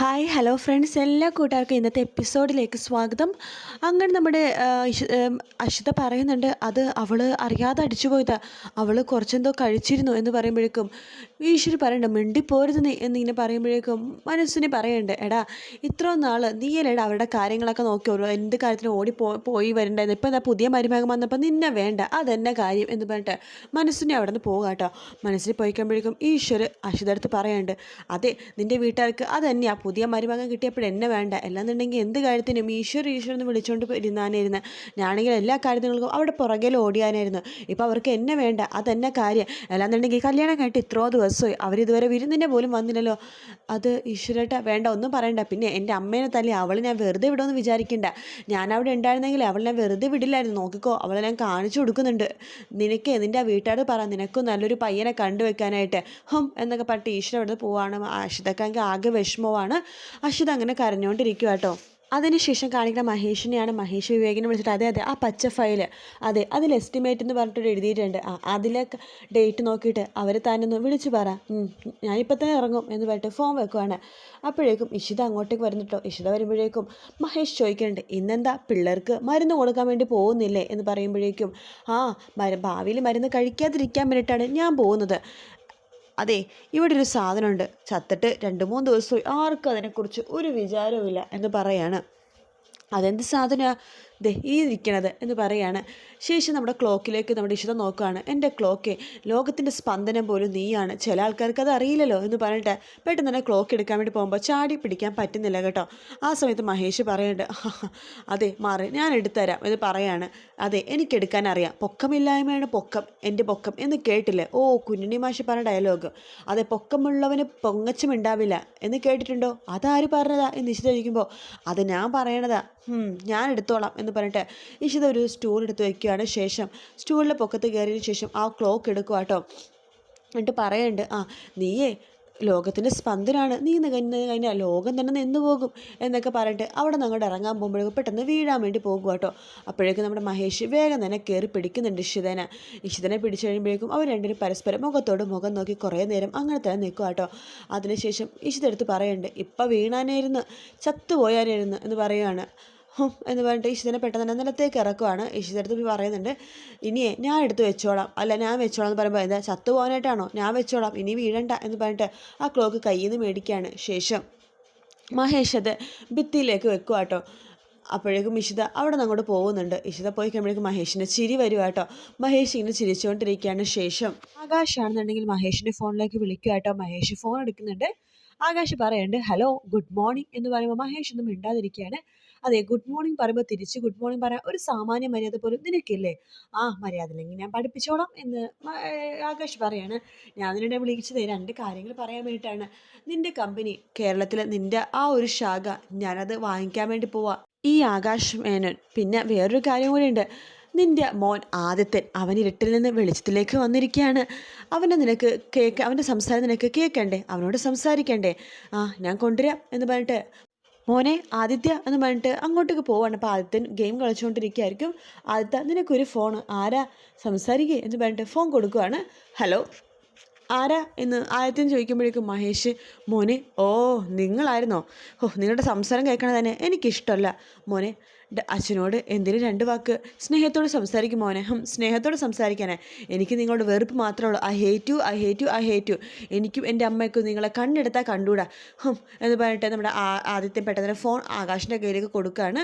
Hi hello friends എല്ലാ കൂട്ടുകാർക്കും ഇന്നത്തെ എപ്പിസോഡിലേക്ക് സ്വാഗതം. അങ്ങനെ നമ്മുടെ അഷിത പറയുന്നുണ്ട് അത് അവൾ അറിയാതെ അടിച്ചു പോയതാ. അവൾ കുറച്ചെന്തോ കഴിച്ചിരുന്നു എന്ന് പറയുമ്പോഴേക്കും ഈശ്വരി പറയണ്ട മിണ്ടിപ്പോരുത് നീ എന്നിങ്ങനെ പറയുമ്പോഴേക്കും മനസ്സിന് പറയണ്ട എടാ ഇത്ര നാൾ നീയല്ലേടാ അവരുടെ കാര്യങ്ങളൊക്കെ നോക്കി ഓരോ എന്ത് കാര്യത്തിനും ഓടി പോയി വരണ്ടായിരുന്നു. ഇപ്പം എന്താ പുതിയ മരുമകം വന്നപ്പോൾ നിന്നെ വേണ്ട അതെന്നെ കാര്യം എന്ന് പറഞ്ഞിട്ട് മനസ്സിനെ അവിടെ നിന്ന് പോകാം കേട്ടോ മനസ്സിൽ പോയി കഴിയുമ്പോഴേക്കും ഈശ്വർ അഷിത പറയണ്ട് അതെ നിന്റെ വീട്ടുകാർക്ക് അത് തന്നെയാ പുതിയ മരുമകൻ കിട്ടിയപ്പോൾ എന്നെ വേണ്ട. അല്ലാന്നുണ്ടെങ്കിൽ എന്ത് കാര്യത്തിനും ഈശ്വർ ഈശ്വർ എന്ന് വിളിച്ചുകൊണ്ട് ഇരുന്നാനായിരുന്നു. ഞാനാണെങ്കിൽ എല്ലാ കാര്യങ്ങൾക്കും അവിടെ പുറകിൽ ഓടിയാനായിരുന്നു. ഇപ്പോൾ അവർക്ക് എന്നെ വേണ്ട. അതെന്നെ കാര്യം. അല്ലാന്നുണ്ടെങ്കിൽ കല്യാണം കഴിഞ്ഞിട്ട് ഇത്രയോ ദിവസമായി. അവരിതുവരെ വിരുന്നിന്റെ പോലും വന്നില്ലല്ലോ. അത് ഈശ്വരേട്ട വേണ്ട. ഒന്നും പറയണ്ട. പിന്നെ എന്റെ അമ്മേനെ തല്ലി അവൾ ഞാൻ വെറുതെ വിടുമെന്ന് വിചാരിക്കണ്ട. ഞാൻ അവിടെ ഉണ്ടായിരുന്നെങ്കിൽ അവൾ ഞാൻ വെറുതെ വിടില്ലായിരുന്നു. നോക്കിക്കോ അവളെ ഞാൻ കാണിച്ചു കൊടുക്കുന്നുണ്ട്. നിനക്ക് നിന്റെ വീട്ടുകാർ പറ. നിനക്കും നല്ലൊരു പയ്യനെ കണ്ടുവെക്കാനായിട്ട്. ഹും എന്നൊക്കെ പറഞ്ഞിട്ട് ഈശ്വരൻ അവിടെ നിന്ന് പോവാണ്. അഷിതക്കാണെങ്കിൽ ആകെ വിഷമമാണ് അഷിത അങ്ങനെ കരഞ്ഞുകൊണ്ടിരിക്കുക കേട്ടോ അതിനുശേഷം കാണിക്കുന്ന മഹേഷിനെയാണ് മഹേഷ് വിവേകിനെ വിളിച്ചിട്ട് അതെ അതെ ആ പച്ച ഫയൽ അതെ അതിൽ എസ്റ്റിമേറ്റ് എന്ന് പറഞ്ഞിട്ട് എഴുതിയിട്ടുണ്ട്. ആ അതിലെ ഡേറ്റ് നോക്കിയിട്ട് അവർ താനൊന്ന് വിളിച്ചു പറ. ഞാനിപ്പോൾ തന്നെ ഇറങ്ങും എന്ന് പറഞ്ഞിട്ട് ഫോം വെക്കുവാണ്. അപ്പോഴേക്കും ഇഷിത അങ്ങോട്ടേക്ക് വരുന്നിട്ടോ ഇഷിത വരുമ്പോഴേക്കും മഹേഷ് ചോദിക്കുന്നുണ്ട് ഇന്നെന്താ പിള്ളേർക്ക് മരുന്ന് കൊടുക്കാൻ വേണ്ടി പോകുന്നില്ലേ? എന്ന് പറയുമ്പോഴേക്കും ആ ഭാവിയിൽ മരുന്ന് കഴിക്കാതിരിക്കാൻ വേണ്ടിയിട്ടാണ് ഞാൻ പോകുന്നത്. അതെ ഇവിടെ ഒരു സാധനമുണ്ട്. ചത്തിട്ട് രണ്ട് മൂന്ന് ദിവസമായി. ആർക്കും അതിനെക്കുറിച്ച് ഒരു വിചാരവുമില്ല എന്ന് പറയാണ്. അതെന്ത് സാധനമാണ് ദേ ഈ ഇരിക്കണത് എന്ന് പറയാണ്. ശേഷം നമ്മുടെ ക്ലോക്കിലേക്ക് നമ്മുടെ ഇഷ്ടം നോക്കുകയാണ് എന്റെ ക്ലോക്കേ ലോകത്തിന്റെ സ്പന്ദനം പോലും നീയാണ്. ചില ആൾക്കാർക്ക് അത് അറിയില്ലല്ലോ എന്ന് പറഞ്ഞിട്ട് പെട്ടെന്ന് തന്നെ ക്ലോക്ക് എടുക്കാൻ വേണ്ടി പോകുമ്പോൾ ചാടി പിടിക്കാൻ പറ്റുന്നില്ല കേട്ടോ. ആ സമയത്ത് മഹേഷ് പറയുന്നുണ്ട് അതെ മാറി ഞാൻ എടുത്തുതരാം എന്ന് പറയാണ്. അതെ എനിക്കെടുക്കാൻ അറിയാം. പൊക്കമില്ലായ്മയാണ് പൊക്കം എന്റെ പൊക്കം എന്ന് കേട്ടില്ലേ? ഓ കുഞ്ഞുണ്ണി മാഷ് പറഞ്ഞ ഡയലോഗ്. അതെ പൊക്കമുള്ളവന് പൊങ്ങച്ചും ഉണ്ടാവില്ല എന്ന് കേട്ടിട്ടുണ്ടോ? അതാര് പറഞ്ഞതാ എന്ന് നിശ്ചിത അത് ഞാൻ പറയണതാ. ഞാൻ എടുത്തോളാം എന്ന് പറഞ്ഞിട്ട് ഇഷിത ഒരു സ്റ്റൂൾ എടുത്ത് വയ്ക്കുകയാണ് ശേഷം. സ്റ്റൂളിന്റെ പൊക്കത്ത് കയറിയതിന് ശേഷം ആ ക്ലോക്ക് എടുക്കുക കേട്ടോ. എന്നിട്ട് പറയുന്നുണ്ട് ആ നീയേ ലോകത്തിന്റെ സ്പന്ദനാണ്. നീ നിന്ന് കഴിഞ്ഞാൽ ലോകം തന്നെ നിന്നു പോകും എന്നൊക്കെ പറഞ്ഞിട്ട് അവിടെ അങ്ങോട്ട് ഇറങ്ങാൻ പോകുമ്പോഴേക്കും പെട്ടെന്ന് വീഴാൻ വേണ്ടി പോകും കേട്ടോ. അപ്പോഴേക്കും നമ്മുടെ മഹേഷ് വേഗം തന്നെ കയറി പിടിക്കുന്നുണ്ട് ഇഷിതനെ ഇഷിതനെ പിടിച്ചു കഴിയുമ്പോഴേക്കും അവർ രണ്ടിനും പരസ്പരം മുഖത്തോട് മുഖം നോക്കി കുറേ നേരം അങ്ങനെ തന്നെ നിൽക്കുക കേട്ടോ. അതിനുശേഷം ഇഷിത എടുത്ത് പറയുന്നുണ്ട് ഇപ്പം വീണാനായിരുന്നു ചത്തുപോയാനായിരുന്നു എന്ന് പറയുകയാണ്. എന്ന് പറഞ്ഞിട്ട് ഇഷിതനെ പെട്ടെന്ന് തന്നെ നിലത്തേക്ക് ഇറക്കുവാണ്. ഇഷിത പറയുന്നുണ്ട് ഇനിയേ ഞാൻ എടുത്ത് വെച്ചോളാം. അല്ല ഞാൻ വെച്ചോളാം എന്ന് പറയുമ്പോൾ എന്താ ചത്തു പോകാനായിട്ടാണോ ഞാൻ വെച്ചോളാം ഇനി വീഴണ്ട എന്ന് പറഞ്ഞിട്ട് ആ ക്ലോക്ക് കയ്യിൽ നിന്ന് മേടിക്കുകയാണ് ശേഷം. മഹേഷ് അത് ഭിത്തിയിലേക്ക് വെക്കുക കേട്ടോ അപ്പോഴേക്കും ഇഷിത അവിടെ നിന്ന് അങ്ങോട്ട് പോകുന്നുണ്ട്. ഇഷിത പോയി കഴിയുമ്പോഴേക്കും മഹേഷിന്റെ ചിരി വരുക കേട്ടോ മഹേഷ് ഇങ്ങനെ ചിരിച്ചുകൊണ്ടിരിക്കുകയാണ് ശേഷം. ആകാശാണെന്നുണ്ടെങ്കിൽ മഹേഷിന്റെ ഫോണിലേക്ക് വിളിക്കുക കേട്ടോ മഹേഷ് ഫോൺ എടുക്കുന്നുണ്ട്. ആകാശ് പറയുന്നുണ്ട് ഹലോ ഗുഡ് മോർണിംഗ് എന്ന് പറയുമ്പോൾ മഹേഷ് ഒന്നും മിണ്ടാതിരിക്കുകയാണ്. അതെ ഗുഡ് മോർണിംഗ് പറയുമ്പോൾ തിരിച്ച് ഗുഡ് മോർണിംഗ് പറയാൻ ഒരു സാമാന്യ മര്യാദ പോലും നിനക്കില്ലേ? ആ മര്യാദ ഇല്ലെങ്കിൽ ഞാൻ പഠിപ്പിച്ചോളാം എന്ന് ആകാശ് പറയാണ്. ഞാൻ നിന്നെ വിളിച്ചത് രണ്ട് കാര്യങ്ങൾ പറയാൻ വേണ്ടിയിട്ടാണ്. നിന്റെ കമ്പനി കേരളത്തിലെ നിന്റെ ആ ഒരു ശാഖ ഞാനത് വാങ്ങിക്കാൻ വേണ്ടി പോവാ. ഈ ആകാശ് മേനോൻ. പിന്നെ വേറൊരു കാര്യം കൂടി ഉണ്ട് നിന്റെ മോൻ ആദിത്യൻ അവൻ ഇരുട്ടിൽ നിന്ന് വെളിച്ചത്തിലേക്ക് വന്നിരിക്കുകയാണ്. അവനെ നിനക്ക് കേക്ക് അവന്റെ സംസാരം നിനക്ക് കേൾക്കണ്ടേ അവനോട് സംസാരിക്കണ്ടേ? ആ ഞാൻ കൊണ്ടുവരാം എന്ന് പറഞ്ഞിട്ട് മോനെ ആദിത്യ എന്ന് പറഞ്ഞിട്ട് അങ്ങോട്ടേക്ക് പോവാണ്. അപ്പോൾ ആദിത്യൻ ഗെയിം കളിച്ചുകൊണ്ടിരിക്കുകയായിരിക്കും ആദിത്യ നിനക്കൊരു ഫോൺ ആരാ സംസാരിക്കുക എന്ന് പറഞ്ഞിട്ട് ഫോൺ കൊടുക്കുവാണ്. ഹലോ ആരാ എന്ന് ആദിത്യം ചോദിക്കുമ്പോഴേക്കും മഹേഷ് മോനെ ഓ നിങ്ങളായിരുന്നോ? ഓ നിങ്ങളുടെ സംസാരം കേൾക്കണത് തന്നെ എനിക്കിഷ്ടമല്ല. മോനെ അച്ഛനോട് എന്തിനു രണ്ട് വാക്ക് സ്നേഹത്തോട് സംസാരിക്കും മോനെ. ഹം സ്നേഹത്തോട് സംസാരിക്കാനേ. എനിക്ക് നിങ്ങളോട് വെറുപ്പ് മാത്രമേ ഉള്ളൂ. I hate you I hate you I hate you എനിക്കും എന്റെ അമ്മയ്ക്കും നിങ്ങളെ കണ്ണെടുത്താൽ കണ്ടൂടാ. ഹം എന്ന് പറഞ്ഞിട്ട് നമ്മുടെ ആദ്യത്തെ പെട്ടെന്ന് ഫോൺ ആകാശിന്റെ കയ്യിലേക്ക് കൊടുക്കുകയാണ്.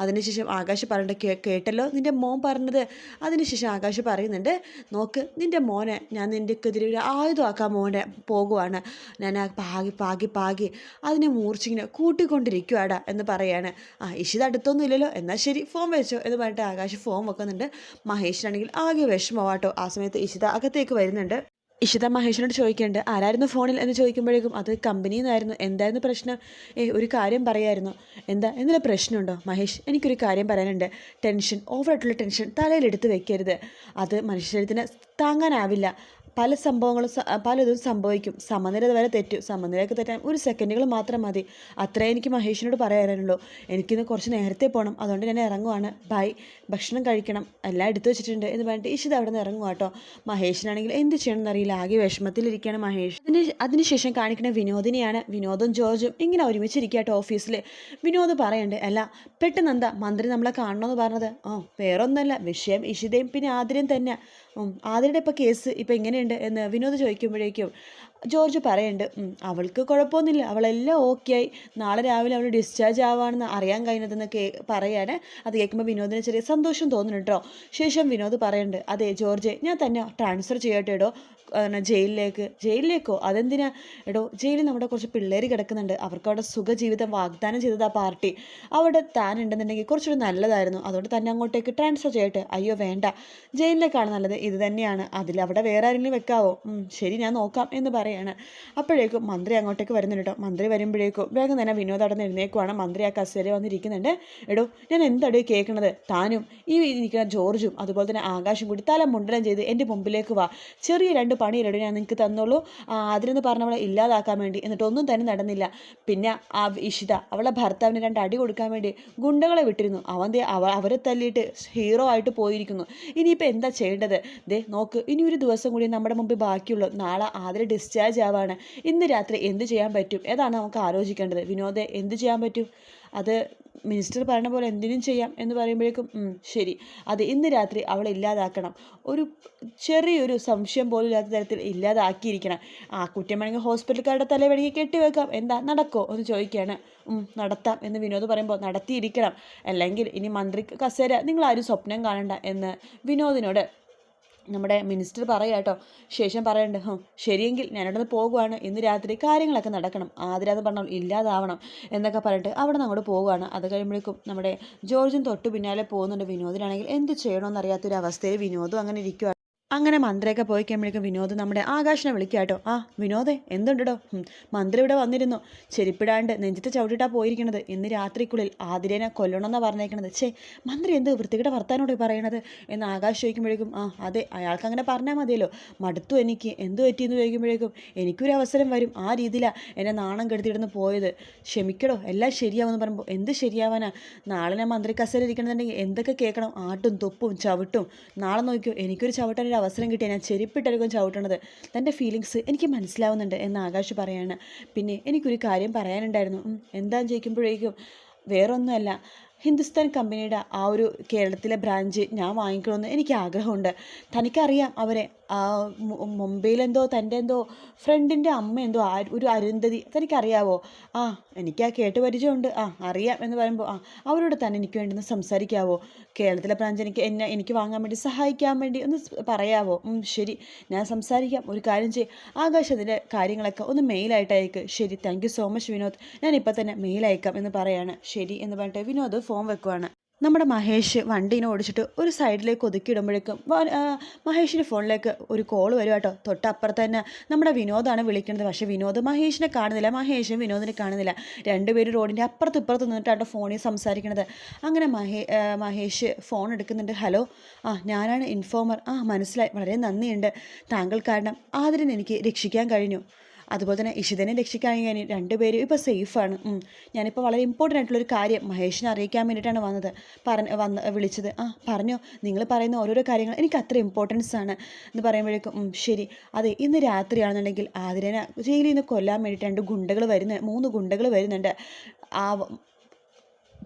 അതിനുശേഷം ആകാശ് പറഞ്ഞിട്ട് കേട്ടല്ലോ? നിന്റെ മോൻ പറഞ്ഞത്. അതിനുശേഷം ആകാശ് പറയുന്നുണ്ട് നോക്ക് നിന്റെ മോനെ ഞാൻ നിന്റെക്കെതിരെ ഒരു ആയുധമാക്കാൻ മോനെ പോകുവാണ്. ഞാൻ പാകി പാകി പാകി അതിനെ മൂർച്ചിങ്ങനെ കൂട്ടിക്കൊണ്ടിരിക്കുവാടാ എന്ന് പറയാണ്. ആ ഇഷിത അടുത്തൊന്നും ഇല്ലല്ലോ എന്നാൽ ശരി ഫോൺ വെച്ചോ എന്ന് പറഞ്ഞിട്ട് ആകാശ് ഫോം വെക്കുന്നുണ്ട്. മഹേഷിനാണെങ്കിൽ ആകെ വിഷമമാട്ടോ. ആ സമയത്ത് ഇഷിത അകത്തേക്ക് വരുന്നുണ്ട്. ഇഷിത മഹേഷിനോട് ചോദിക്കേണ്ട ആരായിരുന്നു ഫോണിൽ? എന്ന് ചോദിക്കുമ്പോഴേക്കും അത് കമ്പനിയിൽ നിന്നായിരുന്നു എന്തായിരുന്നു പ്രശ്നം? ഏ ഒരു കാര്യം പറയായിരുന്നു. എന്താ? എന്തെങ്കിലും പ്രശ്നമുണ്ടോ? മഹേഷ് എനിക്കൊരു കാര്യം പറയാനുണ്ട്. ടെൻഷൻ ഓവറായിട്ടുള്ള ടെൻഷൻ തലയിലെടുത്ത് വെക്കരുത്. അത് മനുഷ്യത്തിന് താങ്ങാനാവില്ല. പല സംഭവങ്ങളും പലതും സംഭവിക്കും. സമനില വരെ തെറ്റും. സമനിലയൊക്കെ തെറ്റാൻ ഒരു സെക്കൻഡുകൾ മാത്രം മതി. അത്രേ എനിക്ക് മഹേഷിനോട് പറയാനുള്ളൂ. എനിക്കിന്ന് കുറച്ച് നേരത്തെ പോകണം അതുകൊണ്ട് ഞാൻ ഇറങ്ങുവാണ്. ബൈ. ഭക്ഷണം കഴിക്കണം. എല്ലാം എടുത്തു വെച്ചിട്ടുണ്ട് എന്ന് പറഞ്ഞിട്ട് ഇഷിത അവിടെ നിന്ന് ഇറങ്ങുക കേട്ടോ. മഹേഷിനാണെങ്കിൽ എന്ത് ചെയ്യണമെന്ന് അറിയില്ല. ആകെ വിഷമത്തിലിരിക്കുകയാണ് മഹേഷ്. അതിന് അതിനുശേഷം കാണിക്കുന്ന വിനോദിനെയാണ്. വിനോദും ജോർജും ഇങ്ങനെ ഒരുമിച്ചിരിക്കുക ഓഫീസിൽ. വിനോദ് പറയണ്ട് അല്ല പെട്ടെന്ന് എന്താ മന്ത്രി നമ്മളെ കാണണമെന്ന് പറഞ്ഞത്? ഓ വേറൊന്നല്ല വിഷയം ഇഷിതയും പിന്നെ ആതിരയും തന്നെ ആതിരയുടെ ഇപ്പോൾ കേസ് ഇപ്പോൾ എങ്ങനെയുണ്ട് എന്ന് വിനോദ് ചോദിക്കുമ്പോഴേക്കും ജോർജ് പറയുന്നുണ്ട് അവൾക്ക് കുഴപ്പമൊന്നുമില്ല. അവളെല്ലാം ഓക്കെ ആയി നാളെ രാവിലെ അവൾ ഡിസ്ചാർജ് ആവാണെന്ന് അറിയാൻ കഴിഞ്ഞതെന്ന് കേ പറയാണ്. അത് കേൾക്കുമ്പോൾ വിനോദിന് ചെറിയ സന്തോഷം തോന്നുന്നു കേട്ടോ ശേഷം വിനോദ് പറയുന്നുണ്ട് അതെ ജോർജ് ഞാൻ തന്നെ ട്രാൻസ്ഫർ ചെയ്യട്ടെ എടോ. ജയിലിലേക്ക്. ജയിലിലേക്കോ? അതെന്തിനാ? എടോ ജയിലിൽ നമ്മുടെ കുറച്ച് പിള്ളേർ കിടക്കുന്നുണ്ട്. അവർക്ക് അവിടെ സുഖജീവിതം വാഗ്ദാനം ചെയ്തത് ആ പാർട്ടി. അവിടെ താൻ ഉണ്ടെന്നുണ്ടെങ്കിൽ കുറച്ചുകൂടി നല്ലതായിരുന്നു. അതുകൊണ്ട് തന്നെ അങ്ങോട്ടേക്ക് ട്രാൻസ്ഫർ ചെയ്യട്ടെ. അയ്യോ വേണ്ട. ജയിലിലേക്കാണ് നല്ലത്. ഇത് തന്നെയാണ്. അതിൽ അവിടെ വേറെ ആരെങ്കിലും വെക്കാവോ? ശരി ഞാൻ നോക്കാം എന്ന് പറയാണ്. അപ്പോഴേക്കും മന്ത്രി അങ്ങോട്ടേക്ക് വരുന്നുണ്ട് കേട്ടോ മന്ത്രി വരുമ്പോഴേക്കും വേഗം തന്നെ വിനോദ് അവിടെ നിന്നേക്കുവാണ് മന്ത്രി ആ കസേര വന്നിരിക്കുന്നുണ്ട്. എടോ ഞാൻ എന്താടോ കേൾക്കണത്? താനും ഈ ഇരിക്കുന്ന ജോർജും അതുപോലെ തന്നെ ആകാശം കൂടി തല മുണ്ടനം ചെയ്ത് എന്റെ മുമ്പിലേക്ക് വാ. ചെറിയ രണ്ട് പണിയിലെടോ ഞാൻ നിങ്ങൾക്ക് തന്നോളൂ. അതിനെന്ന് പറഞ്ഞവളെ ഇല്ലാതാക്കാൻ വേണ്ടി. എന്നിട്ട് ഒന്നും തന്നെ നടന്നില്ല. പിന്നെ ആ ഇഷിത അവളെ ഭർത്താവിന് രണ്ട് അടി കൊടുക്കാൻ വേണ്ടി ഗുണ്ടകളെ വിട്ടിരുന്നു. അവൻ ദേ അവ അവരെ തല്ലിയിട്ട് ഹീറോ ആയിട്ട് പോയിരിക്കുന്നു. ഇനിയിപ്പോൾ എന്താ ചെയ്യേണ്ടത്? ദേ നോക്ക്. ഇനി ഒരു ദിവസം കൂടി നമ്മുടെ മുമ്പിൽ ബാക്കിയുള്ളൂ. നാളെ ആതിര ഡിസ്ചാർജ് ആവാണ് ഇന്ന് രാത്രി എന്ത് ചെയ്യാൻ പറ്റും? ഏതാണ് നമുക്ക് ആലോചിക്കേണ്ടത്? വിനോദെ എന്ത് ചെയ്യാൻ പറ്റും? അത് മിനിസ്റ്റർ പറഞ്ഞ പോലെ എന്തിനും ചെയ്യാം എന്ന് പറയുമ്പോഴേക്കും ശരി. അത് ഇന്ന് രാത്രി അവളെ ഇല്ലാതാക്കണം. ഒരു ചെറിയൊരു സംശയം പോലും ഇല്ലാത്ത തരത്തിൽ ഇല്ലാതാക്കിയിരിക്കണം. ആ കുറ്റം വേണമെങ്കിൽ ഹോസ്പിറ്റൽക്കാരുടെ വേണമെങ്കിൽ കെട്ടിവെക്കാം എന്താ? നടക്കോ? എന്ന് ചോദിക്കുകയാണ്. നടത്താം എന്ന് വിനോദ് പറയുമ്പോൾ നടത്തിയിരിക്കണം. അല്ലെങ്കിൽ ഇനി മന്ത്രി കസേര നിങ്ങളാരും സ്വപ്നം കാണണ്ട എന്ന് വിനോദിനോട് നമ്മുടെ മിനിസ്റ്റർ പറയാം കേട്ടോ ശേഷം പറയണ്ട ശരിയെങ്കിൽ ഞാനിവിടെ നിന്ന് പോകുവാണ്. ഇന്ന് രാത്രി കാര്യങ്ങളൊക്കെ നടക്കണം. ആതിര എന്ന് പറഞ്ഞാൽ ഇല്ലാതാവണം എന്നൊക്കെ പറഞ്ഞിട്ട് അവിടെ നിന്ന് അങ്ങോട്ട് പോവുകയാണ് അത് കഴിയുമ്പോഴേക്കും നമ്മുടെ ജോർജും തൊട്ട് പിന്നാലെ പോകുന്നുണ്ട് വിനോദിനാണെങ്കിൽ എന്ത് ചെയ്യണമെന്ന് വിനോദം അവസ്ഥയിൽ വിനോദും അങ്ങനെ ഇരിക്കുക അങ്ങനെ മന്ത്രയൊക്കെ പോയി കഴിയുമ്പോഴേക്കും വിനോദ് നമ്മുടെ ആകാശിനെ വിളിക്കാട്ടോ കേട്ടോ. ആ വിനോദേ എന്തുണ്ടോ മന്ത്രി ഇവിടെ വന്നിരുന്നു. ചെരുപ്പിടാണ്ട് നെഞ്ചത്ത് ചവിട്ടിട്ടാ പോയിരിക്കണത്. ഇന്ന് രാത്രിക്കുള്ളിൽ ആതിരേനെ കൊല്ലണമെന്നാണ് പറഞ്ഞേക്കണത്. ചേ മന്ത്രി എന്ത് വൃത്തികെട്ട വർത്താനോട് പറയണത്? എന്ന് ആകാശ് ചോദിക്കുമ്പോഴേക്കും ആ അതെ അയാൾക്ക് അങ്ങനെ പറഞ്ഞാൽ മതിയല്ലോ. മടുത്തു എനിക്ക്. എന്ത് പറ്റിയെന്ന് ചോദിക്കുമ്പോഴേക്കും എനിക്കൊരു അവസരം വരും. ആ രീതിയിലാണ് എന്നെ നാണം കെടുത്തിടുന്ന് പോയത്. ക്ഷമിക്കടോ എല്ലാം ശരിയാവുമെന്ന് പറയുമ്പോൾ എന്ത് ശരിയാവാനാ? നാളെ ഞാൻ മന്ത്രി കസേരിരിക്കണമെന്നുണ്ടെങ്കിൽ എന്തൊക്കെ കേൾക്കണം? ആട്ടും തുപ്പും ചവിട്ടും. നാളെ നോക്കിയോ എനിക്കൊരു ചവിട്ടാൻ ഒരു അവസരം കിട്ടിയാൽ ഞാൻ ചെരുപ്പിട്ടായിരിക്കും ചവിട്ടണത് തന്റെ ഫീലിങ്സ് എനിക്ക് മനസ്സിലാവുന്നുണ്ട് എന്ന് ആകാശ് പറയാണ്. പിന്നെ എനിക്കൊരു കാര്യം പറയാനുണ്ടായിരുന്നു. എന്താണെന്ന് ചോദിക്കുമ്പോഴേക്കും വേറൊന്നുമല്ല. ഹിന്ദുസ്ഥാൻ കമ്പനിയുടെ ആ ഒരു കേരളത്തിലെ ബ്രാഞ്ച് ഞാൻ വാങ്ങിക്കണമെന്ന് എനിക്ക് ആഗ്രഹമുണ്ട് തനിക്കറിയാം അവരെ. മുംബൈയിലെന്തോ തന്റെ എന്തോ ഫ്രണ്ടിന്റെ അമ്മ എന്തോ ഒരു അരുന്ധതി. തനിക്കറിയാവോ? ആ എനിക്ക് ആ കേട്ട് പരിചയമുണ്ട്. ആ അറിയാം എന്ന് പറയുമ്പോൾ ആ അവരോട് തന്നെ എനിക്ക് വേണ്ടി ഒന്ന് സംസാരിക്കാവോ? കേരളത്തിലെ ബ്രാഞ്ച് എനിക്ക് എന്നെ എനിക്ക് വാങ്ങാൻ വേണ്ടി സഹായിക്കാൻ വേണ്ടി ഒന്ന് പറയാവോ? ശരി. ഞാൻ സംസാരിക്കാം. ഒരു കാര്യം ചെയ്യും. ആകാശ് അതിന്റെ കാര്യങ്ങളൊക്കെ ഒന്ന് മെയിലായിട്ട് അയക്ക് ശരി താങ്ക് സോ മച്ച് വിനോദ്. ഞാൻ തന്നെ മെയിൽ അയക്കാം എന്ന് പറയാണ്. ശരി എന്ന് പറഞ്ഞിട്ട് വിനോദ് ഫോൺ വെക്കുവാണ്. നമ്മുടെ മഹേഷ് വണ്ടീനെ ഓടിച്ചിട്ട് ഒരു സൈഡിലേക്ക് ഒതുക്കിയിടുമ്പോഴേക്കും മഹേഷിന്റെ ഫോണിലേക്ക് ഒരു കോൾ വരും കേട്ടോ. തൊട്ടപ്പുറത്ത് തന്നെ നമ്മുടെ വിനോദാണ് വിളിക്കുന്നത്. പക്ഷേ വിനോദ് മഹേഷിനെ കാണുന്നില്ല. മഹേഷും വിനോദിനെ കാണുന്നില്ല. രണ്ടുപേരും റോഡിന്റെ അപ്പുറത്ത് ഇപ്പുറത്ത് നിന്നിട്ടാണ് ഫോണിൽ സംസാരിക്കുന്നത് അങ്ങനെ മഹേ മഹേഷ് ഫോൺ എടുക്കുന്നുണ്ട്. ഹലോ ആ ഞാനാണ് ഇൻഫോമർ. ആ മനസ്സിലായി. വളരെ നന്ദിയുണ്ട്. താങ്കൾ കാരണം ആതിരനെ എനിക്ക് രക്ഷിക്കാൻ കഴിഞ്ഞു. അതുപോലെ തന്നെ ഇഷിതനെ രക്ഷിക്കാൻ കഴിഞ്ഞ് രണ്ടുപേരും ഇപ്പോൾ സേഫാണ്. ഞാനിപ്പോൾ വളരെ ഇമ്പോർട്ടന്റ് ആയിട്ടുള്ളൊരു കാര്യം മഹേഷിനെ അറിയിക്കാൻ വേണ്ടിയിട്ടാണ് വന്നത്. പറഞ്ഞ് വന്ന് വിളിച്ചത്. ആ പറഞ്ഞോ. നിങ്ങൾ പറയുന്ന ഓരോരോ കാര്യങ്ങൾ എനിക്ക് അത്ര ഇമ്പോർട്ടൻസ് ആണ് എന്ന് പറയുമ്പോഴേക്കും ശരി. അതെ ഇന്ന് രാത്രിയാണെന്നുണ്ടെങ്കിൽ ആതിരനെ ജയിലിൽ നിന്ന് കൊല്ലാൻ വേണ്ടിയിട്ട് രണ്ട് ഗുണ്ടകൾ വരുന്ന മൂന്ന് ഗുണ്ടകൾ വരുന്നുണ്ട്. ആ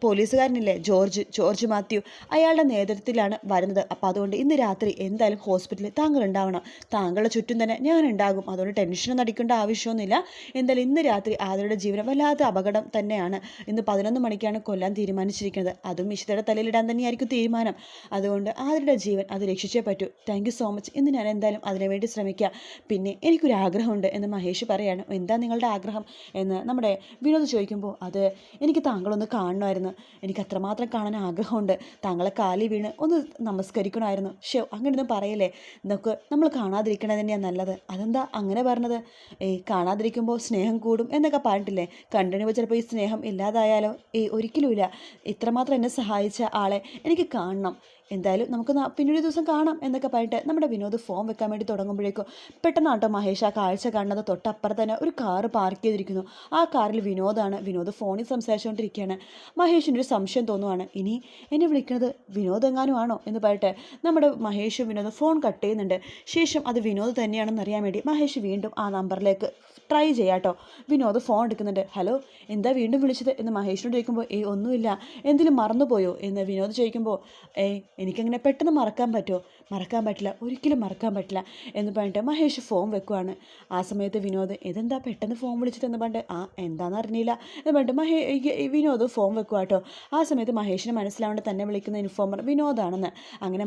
പോലീസുകാരനില്ലേ ജോർജ് ജോർജ് മാത്യു. അയാളുടെ നേതൃത്വത്തിലാണ് വരുന്നത്. അപ്പോൾ അതുകൊണ്ട് ഇന്ന് രാത്രി എന്തായാലും ഹോസ്പിറ്റലിൽ താങ്കൾ ഉണ്ടാവണം താങ്കളുടെ ചുറ്റും തന്നെ ഞാൻ ഉണ്ടാകും അതുകൊണ്ട് ടെൻഷനൊന്നും അടിക്കേണ്ട ആവശ്യമൊന്നുമില്ല. എന്തായാലും ഇന്ന് രാത്രി ആദരയുടെ ജീവനം വല്ലാത്ത അപകടം തന്നെയാണ്. ഇന്ന് പതിനൊന്ന് മണിക്കാണ് കൊല്ലാൻ തീരുമാനിച്ചിരിക്കുന്നത്. അതും ഇഷിതയുടെ തലയിലിടാൻ തന്നെയായിരിക്കും തീരുമാനം. അതുകൊണ്ട് ആദരയുടെ ജീവൻ അത് രക്ഷിച്ചേ പറ്റൂ. താങ്ക് സോ മച്ച് ഇന്ന് ഞാൻ എന്തായാലും അതിനുവേണ്ടി ശ്രമിക്കാം പിന്നെ എനിക്കൊരു ആഗ്രഹമുണ്ട് എന്ന് മഹേഷ് പറയാണ്. എന്താ നിങ്ങളുടെ ആഗ്രഹം? എന്ന് നമ്മുടെ വിനോദ് ചോദിക്കുമ്പോൾ അത് എനിക്ക് താങ്കളൊന്ന് കാണണമായിരുന്നു. എനിക്ക് അത്രമാത്രം കാണാൻ ആഗ്രഹമുണ്ട്. താങ്കളെ കാലി വീണ് ഒന്ന് നമസ്കരിക്കണമായിരുന്നു. ഷോ അങ്ങനെയൊന്നും പറയല്ലേ? നമുക്ക് നമ്മൾ കാണാതിരിക്കണത് തന്നെയാണ് നല്ലത്. അതെന്താ അങ്ങനെ പറഞ്ഞത്? ഏയ് കാണാതിരിക്കുമ്പോൾ സ്നേഹം കൂടും എന്നൊക്കെ പറഞ്ഞിട്ടില്ലേ? കണ്ടിന്യൂ ചിലപ്പോൾ ഈ സ്നേഹം ഇല്ലാതായാലോ? ഏയ് ഒരിക്കലുമില്ല. ഇത്രമാത്രം എന്നെ സഹായിച്ച ആളെ എനിക്ക് കാണണം. എന്തായാലും നമുക്ക് പിന്നൊരു ദിവസം കാണാം എന്നൊക്കെ പറഞ്ഞിട്ട് നമ്മുടെ വിനോദ് ഫോം വെക്കാൻ വേണ്ടി തുടങ്ങുമ്പോഴേക്കും പെട്ടെന്ന് ആട്ടോ മഹേഷ് ആ കാഴ്ച കാണുന്നത് തൊട്ടപ്പുറത്ത് തന്നെ ഒരു കാറ് പാർക്ക് ചെയ്തിരിക്കുന്നു. ആ കാറിൽ വിനോദാണ്. വിനോദ് ഫോണിൽ സംസാരിച്ചുകൊണ്ടിരിക്കുകയാണ്. മഹേഷിന് ഒരു സംശയം തോന്നുവാണ്. ഇനി എന്നെ വിളിക്കുന്നത് വിനോദ് എങ്ങാനും ആണോ? എന്ന് പറഞ്ഞിട്ട് നമ്മുടെ മഹേഷും വിനോദ് ഫോൺ കട്ട് ചെയ്യുന്നുണ്ട്. ശേഷം അത് വിനോദ് തന്നെയാണെന്ന് അറിയാൻ വേണ്ടി മഹേഷ് വീണ്ടും ആ നമ്പറിലേക്ക് ട്രൈ ചെയ്യാട്ടോ വിനോദ് ഫോൺ എടുക്കുന്നുണ്ട്. ഹലോ എന്താ വീണ്ടും വിളിച്ചത്? എന്ന് മഹേഷിനോട് ചോദിക്കുമ്പോൾ ഏയ് ഒന്നുമില്ല. എന്തെങ്കിലും മറന്നുപോയോ? എന്ന് വിനോദ് ചോദിക്കുമ്പോൾ ഏയ് എനിക്കങ്ങനെ പെട്ടെന്ന് മറക്കാൻ പറ്റുമോ? മറക്കാൻ പറ്റില്ല. ഒരിക്കലും മറക്കാൻ പറ്റില്ല എന്ന് പറഞ്ഞിട്ട് മഹേഷ് ഫോം വെക്കുവാണ്. ആ സമയത്ത് വിനോദ് ഇതെന്താ പെട്ടെന്ന് ഫോം വിളിച്ചിട്ട് എന്ന് പറഞ്ഞിട്ട്? ആ എന്താണെന്ന് അറിഞ്ഞില്ല. എന്ന് പറഞ്ഞിട്ട് മഹേ വിനോദ് ഫോം വെക്കുക കേട്ടോ. ആ സമയത്ത് മഹേഷിന് മനസ്സിലാവേണ്ട തന്നെ വിളിക്കുന്ന ഇൻഫോമർ വിനോദാണെന്ന്. അങ്ങനെ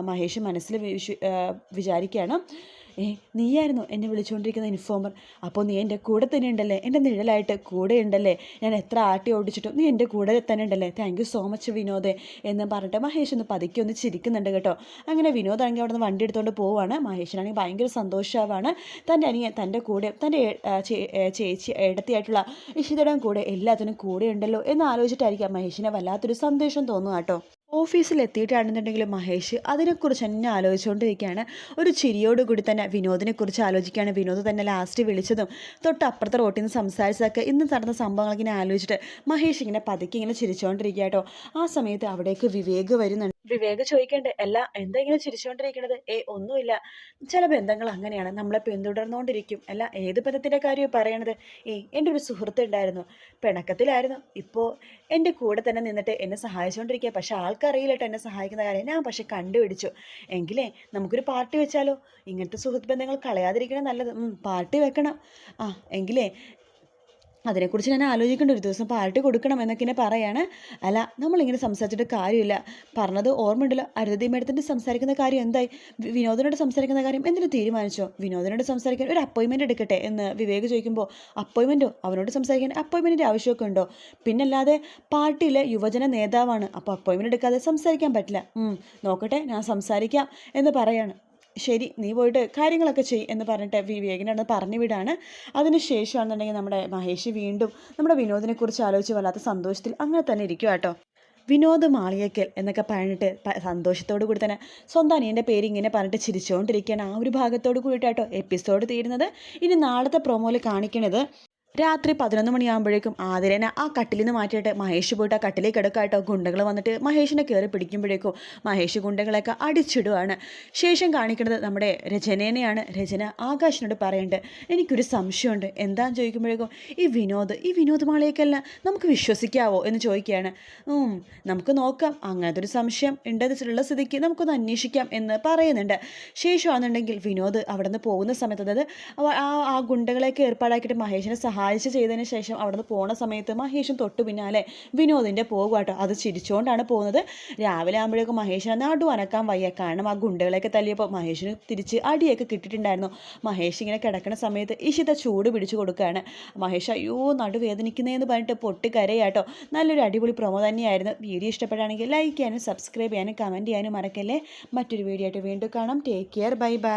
മഹേഷ് മനസ്സിൽ വിശ്വ- വിചാരിക്കുകയാണ്. ഏ നീയായിരുന്നു എന്നെ വിളിച്ചുകൊണ്ടിരിക്കുന്ന ഇൻഫോമർ. അപ്പോൾ നീ എന്റെ കൂടെ തന്നെ ഉണ്ടല്ലേ? എന്റെ നിഴലായിട്ട് കൂടെ ഉണ്ടല്ലേ? ഞാൻ എത്ര ആട്ടി ഓടിച്ചിട്ടും നീ എന്റെ കൂടെ തന്നെ ഉണ്ടല്ലേ? താങ്ക് യു സോ മച്ച് വിനോദേ. എന്ന് പറഞ്ഞിട്ട് മഹേഷ് ഒന്ന് പതുക്കെ ഒന്ന് ചിരിക്കുന്നുണ്ട് കേട്ടോ. അങ്ങനെ വിനോദാണെങ്കിൽ അവിടെ നിന്ന് വണ്ടി എടുത്തുകൊണ്ട് പോവാണ്. മഹേഷിനാണെങ്കിൽ ഭയങ്കര സന്തോഷമാവാണ് തന്റെ അനിയൻ തന്റെ കൂടെ തന്റെ ചേച്ചി ഇടത്തിയായിട്ടുള്ള ഇഷിതയുടെ കൂടെ എല്ലാത്തിനും കൂടെ ഉണ്ടല്ലോ എന്ന് ആലോചിച്ചിട്ടായിരിക്കാം മഹേഷിനെ വല്ലാത്തൊരു സന്ദേശം തോന്നുക കേട്ടോ. ഓഫീസിൽ എത്തിയിട്ടാണെന്നുണ്ടെങ്കിൽ മഹേഷ് അതിനെക്കുറിച്ച് തന്നെ ആലോചിച്ചുകൊണ്ടിരിക്കുകയാണ്. ഒരു ചിരിയോടുകൂടി തന്നെ വിനോദിനെക്കുറിച്ച് ആലോചിക്കുകയാണ്. വിനോദ് തന്നെ ലാസ്റ്റ് വിളിച്ചതും തൊട്ടപ്പുറത്തെ റോട്ടിൽ നിന്ന് സംസാരിച്ചതൊക്കെ ഇന്ന് നടന്ന സംഭവങ്ങൾ ഇങ്ങനെ ആലോചിച്ചിട്ട് മഹേഷ് ഇങ്ങനെ പതുക്കെ ഇങ്ങനെ ചിരിച്ചുകൊണ്ടിരിക്കുക കേട്ടോ. ആ സമയത്ത് അവിടേക്ക് വിവേക് വരുന്നുണ്ട്. വിവേക് ചോദിക്കേണ്ടേ അല്ല എന്താ ഇങ്ങനെ ചിരിച്ചുകൊണ്ടിരിക്കണത്? ഏ ഒന്നുമില്ല. ചില ബന്ധങ്ങൾ അങ്ങനെയാണ്. നമ്മളെ പിന്തുടർന്നുകൊണ്ടിരിക്കും. അല്ല ഏത് ബന്ധത്തിന്റെ കാര്യമാണ് പറയണത്? ഏ എന്റെ ഒരു സുഹൃത്ത് ഉണ്ടായിരുന്നു പിണക്കത്തിലായിരുന്നു. ഇപ്പോൾ എന്റെ കൂടെ തന്നെ നിന്നിട്ട് എന്നെ സഹായിച്ചുകൊണ്ടിരിക്കുക പക്ഷെ ആൾക്കറിയില്ലട്ടോ എന്നെ സഹായിക്കുന്ന കാര്യം. ഞാൻ പക്ഷെ കണ്ടുപിടിച്ചു. എങ്കിലേ നമുക്കൊരു പാർട്ടി വെച്ചാലോ? ഇങ്ങനത്തെ സുഹൃത്ത് ബന്ധങ്ങൾ കളയാതിരിക്കണം നല്ലത്. പാർട്ടി വെക്കണം. ആ എങ്കിലേ അതിനെക്കുറിച്ച് ഞാൻ ആലോചിക്കേണ്ട ഒരു ദിവസം പാർട്ടി കൊടുക്കണം എന്നൊക്കെ ഇങ്ങനെ പറയാണ്. അല്ല നമ്മളിങ്ങനെ സംസാരിച്ചിട്ട് കാര്യമില്ല. പറഞ്ഞത് ഓർമ്മയുണ്ടല്ലോ. അരുതി മേഡത്തിന്റെ സംസാരിക്കുന്ന കാര്യം എന്തായി? വിനോദനോട് സംസാരിക്കുന്ന കാര്യം എന്തിനു തീരുമാനിച്ചോ? വിനോദനോട് സംസാരിക്കാൻ ഒരു അപ്പോയിൻമെന്റ് എടുക്കട്ടെ എന്ന് വിവേക് ചോദിക്കുമ്പോൾ അപ്പോയിൻമെന്റോ അവനോട് സംസാരിക്കാൻ അപ്പോയിൻമെന്റിന്റെ ആവശ്യമൊക്കെ ഉണ്ടോ? പിന്നല്ലാതെ പാർട്ടിയിലെ യുവജന നേതാവാണ്. അപ്പോൾ അപ്പോയിൻമെന്റ് എടുക്കാതെ സംസാരിക്കാൻ പറ്റില്ല. നോക്കട്ടെ ഞാൻ സംസാരിക്കാം എന്ന് പറയാണ്. ശരി നീ പോയിട്ട് കാര്യങ്ങളൊക്കെ ചെയ് എന്ന് പറഞ്ഞിട്ട് വിവേകിനെ ഒന്ന് പറഞ്ഞു വിടാണ്. അതിനുശേഷമാണെന്നുണ്ടെങ്കിൽ നമ്മുടെ മഹേഷ് വീണ്ടും നമ്മുടെ വിനോദിനെക്കുറിച്ച് ആലോചിച്ച് വല്ലാത്ത സന്തോഷത്തിൽ അങ്ങനെ തന്നെ ഇരിക്കുക കേട്ടോ വിനോദ് മാളിയക്കൽ എന്നൊക്കെ പറഞ്ഞിട്ട് സന്തോഷത്തോടു കൂടി തന്നെ സ്വന്തം അനിയന്റെ പേര് ഇങ്ങനെ പറഞ്ഞിട്ട് ചിരിച്ചുകൊണ്ടിരിക്കുകയാണ് ആ ഒരു ഭാഗത്തോട് കൂടിയിട്ടാട്ടോ എപ്പിസോഡ് തീരുന്നത്. ഇനി നാളത്തെ പ്രൊമോയിൽ കാണിക്കണത് രാത്രി പതിനൊന്ന് മണിയാകുമ്പോഴേക്കും ആതിരേനെ ആ കട്ടിലിൽ നിന്ന് മാറ്റിയിട്ട് മഹേഷ് പോയിട്ട് ആ കട്ടിലേക്ക് കിടക്കാട്ടോ ഗുണ്ടകൾ വന്നിട്ട് മഹേഷിനെ കയറി പിടിക്കുമ്പോഴേക്കും മഹേഷ് ഗുണ്ടകളെയൊക്കെ അടിച്ചിടുവാണ്. ശേഷം കാണിക്കുന്നത് നമ്മുടെ രചനേനെയാണ്. രചന ആകാശിനോട് പറയേണ്ടത് എനിക്കൊരു സംശയമുണ്ട്. എന്താന്ന് ചോദിക്കുമ്പോഴേക്കും ഈ വിനോദ് ഈ വിനോദ് നമുക്ക് വിശ്വസിക്കാവോ? എന്ന് ചോദിക്കുകയാണ്. നമുക്ക് നോക്കാം. അങ്ങനത്തെ ഒരു സംശയം ഉണ്ടെന്നുള്ള സ്ഥിതിക്ക് നമുക്കൊന്ന് അന്വേഷിക്കാം എന്ന് പറയുന്നുണ്ട്. ശേഷമാണെന്നുണ്ടെങ്കിൽ വിനോദ് അവിടെ നിന്ന് പോകുന്ന സമയത്ത് അതായത് ആ ഗുണ്ടകളെയൊക്കെ ഏർപ്പാടാക്കിയിട്ട് മഹേഷിനെ സഹായിച്ച് ചെയ്തതിന് ശേഷം അവിടെ നിന്ന് പോണ സമയത്ത് മഹേഷും തൊട്ടു പിന്നാലെ വിനോദിന്റെ പോകുവാട്ടോ. അത് ചിരിച്ചുകൊണ്ടാണ് പോകുന്നത്. രാവിലെ ആകുമ്പോഴേക്കും മഹേഷിനെ നടു അനക്കാൻ വയ്യ. കാരണം ആ ഗുണ്ടകളെയൊക്കെ തല്ലിയപ്പോൾ മഹേഷിന് തിരിച്ച് അടിയൊക്കെ കിട്ടിയിട്ടുണ്ടായിരുന്നു. മഹേഷ് ഇങ്ങനെ കിടക്കുന്ന സമയത്ത് ഇഷിത ചൂട് പിടിച്ചു കൊടുക്കുകയാണ്. മഹേഷ് അയ്യോ നടുവേദനിക്കുന്നതെന്ന് പറഞ്ഞിട്ട് പൊട്ടി കരയാട്ടോ നല്ലൊരു അടിപൊളി പ്രൊമോ തന്നെയായിരുന്നു. വീഡിയോ ഇഷ്ടപ്പെടുകയാണെങ്കിൽ ലൈക്ക് ചെയ്യാനും സബ്സ്ക്രൈബ് ചെയ്യാനും കമന്റ് ചെയ്യാനും മറക്കല്ലേ? മറ്റൊരു വീഡിയോ ആയിട്ട് വീണ്ടും കാണാം. Take care bye bye